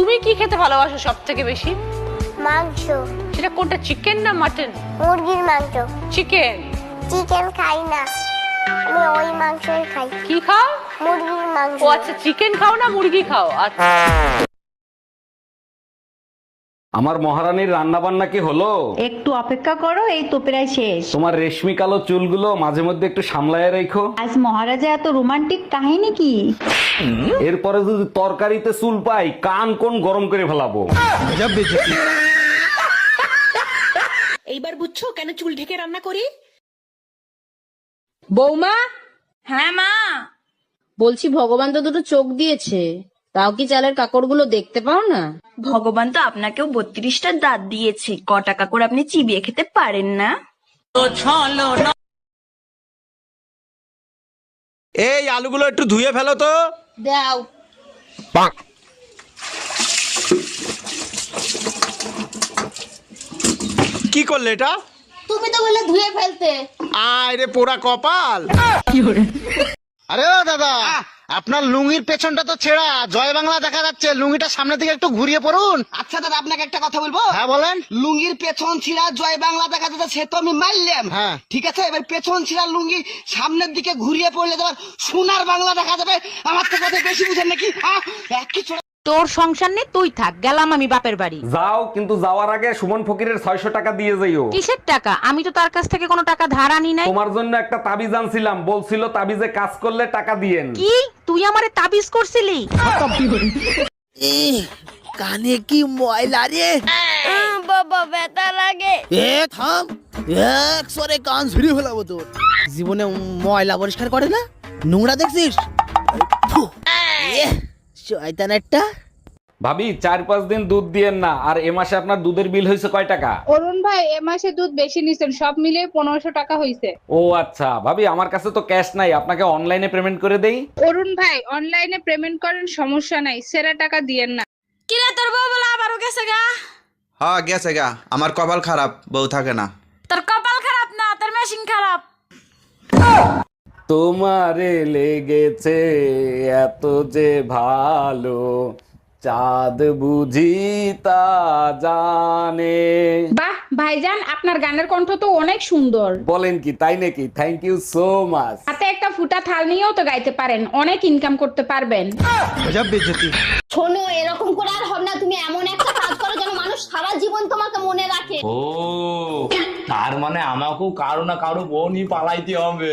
তুমি কি খেতে ভালোবাসো সব থেকে বেশি? মাংস। সেটা কোনটা চিকেন না মাটন মুরগির মাংস। চিকেন চিকেন খাই না। আমি ওই মাংসই খাই। কি খাও? মুরগির মাংস। ও আচ্ছা চিকেন খাও না মুরগি খাও? আচ্ছা। আমার মহারানীর রান্না বান্না কি হলো? একটু অপেক্ষা করো এই তো প্রায় শেষ। তোমার রেশমি কালো চুলগুলো মাঝে মধ্যে একটু সামলায় রেখো। আজ মহারাজা এত রোমান্টিক কাহিনী কি? এরপরে যদি তরকারিতে চুল পাই কান কোন গরম করে ফেলাবো? এইবার বুঝছ কেন চুল ঢেকে রান্না করি? বৌমা? হ্যাঁ মা। বলছি ভগবান তো দুটো চোখ দিয়েছে। তাও কি চালের কাকড়গুলো দেখতে পাও না? ভগবান তো আপনাকেও বত্রিশটা দাঁত দিয়েছে। ক টাকা করে আপনি চিবিয়ে খেতে পারেন না। এই আলুগুলো একটু ধুয়ে ফেলো তো। দাও। কি করলে এটা? তুমি তো বলে ধুয়ে ফেলতে। আয় রে পোড়া কপাল। আরে দাদা। আপনার লুঙ্গির পেছনটা তো ছেঁড়া। জয় বাংলা দেখা যাচ্ছে। লুঙ্গিটা সামনে থেকে একটু ঘুরিয়ে পড়ুন। আচ্ছা দাদা আপনাকে একটা কথা বলব? হ্যাঁ বলেন। লুঙ্গির পেছন ছিঁড়া জয় বাংলা দেখা যাচ্ছে সে তো আমি মারলাম হ্যাঁ। ঠিক আছে? এবার পেছন ছিঁড়া লুঙ্গি সামনের দিকে ঘুরিয়ে পড়লে তোমার সোনার বাংলা দেখা যাবে। আমার তো কথা বেশি বুঝেন নাকি? আহ, একই ছোড়া তোর সংসার নেই তুই থাক। গেলাম আমি বাপের বাড়ি। যাও কিন্তু যাওয়ার আগে সুমন ফকিরের ছয়শো টাকা দিয়ে যাইও কিসের টাকা? আমি তো তার কাছ থেকে কোনো টাকা ধার আনি নাই। তোমার জন্য একটা তাবিজ আনছিলাম। বলছিল তাবিজে কাজ করলে টাকা দিয়েন। কি? তুই আমার তাবিজ করছিলি? কানে কি ময়লা রে? বাবা ব্যথা লাগে। এ থাম। একসরে কান ঝুড়ি ফেলাবো তোর। জীবনে ময়লা পরিষ্কার করে না? নোংরা দেখছিস? শয়তান একটা ভাবি চার পাঁচ দিন দুধ দিয়েন না আর এ মাসে আপনার দুধের বিল হয়েছে কয় টাকা? অরুণ ভাই এ মাসে দুধ বেশি নিছেন সব মিলিয়ে পনেরোশো টাকা হইছে। ও আচ্ছা ভাবি আমার কাছে তো ক্যাশ নাই আপনাকে অনলাইনে পেমেন্ট করে দেই। অরুণ ভাই অনলাইনে পেমেন্ট করেন সমস্যা নাই সেরা টাকা দিয়েন না। কিরে তোর বউ বলে আবারও গেছে গা? হ্যাঁ গেছে গা আমার কপাল খারাপ বউ থাকে না। তোর কপাল খারাপ না তোর মেশিন খারাপ। তোমারে লেগেছে এত যে ভালো চাঁদ বুঝি তা জানে। বাহ ভাইজান আপনার গানের কণ্ঠ তো অনেক সুন্দর। বলেন কি তাই নাকি? থ্যাংক ইউ সো মাচ হাতে একটা ফুটা থাল নিয়েও তো গাইতে পারেন অনেক ইনকাম করতে পারবেন। শোনো এরকম করে আর হবে না তুমি এমন একটা কাজ করো যেন মানুষ সারা জীবন তোমাকে মনে রাখে। ও তার মানে আমাকেও কারও না কারও বোনই পালাইতে হবে।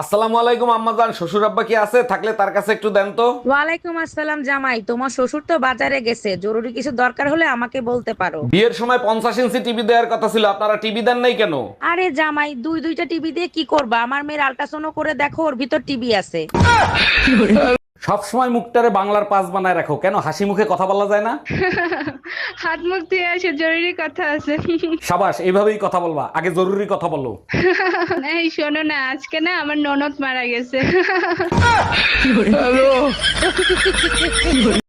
আসসালামু আলাইকুম আম্মাজান। শ্বশুর আব্বা কি আছে? থাকলে তার কাছে একটু দেন তো। ওয়ালাইকুম আসসালাম জামাই। তোমার শ্বশুর তো বাজারে গেছে। জরুরি কিছু দরকার হলে আমাকে বলতে পারো। বিয়ের সময় পঞ্চাশ ইঞ্চি টিভি দেওয়ার কথা ছিল। আপনারা টিভি দেন নাই কেন? আরে জামাই দুই দুইটা টিভি দিয়ে কি করবা? আমার মেয়ের আল্ট্রাসাউন্ড করে দেখো ওর ভিতর টিভি আছে। সব সময় মুখটারে বাংলার পাস বানায় রাখো। কেন? হাসি মুখে কথা বলা যায় না? হাত মুখ দিয়ে আসে জরুরি কথা আছে। সাবাস এইভাবেই কথা বলবা। আগে জরুরি কথা বলো। এই শোনো না আজকে না আমার ননদ মারা গেছে।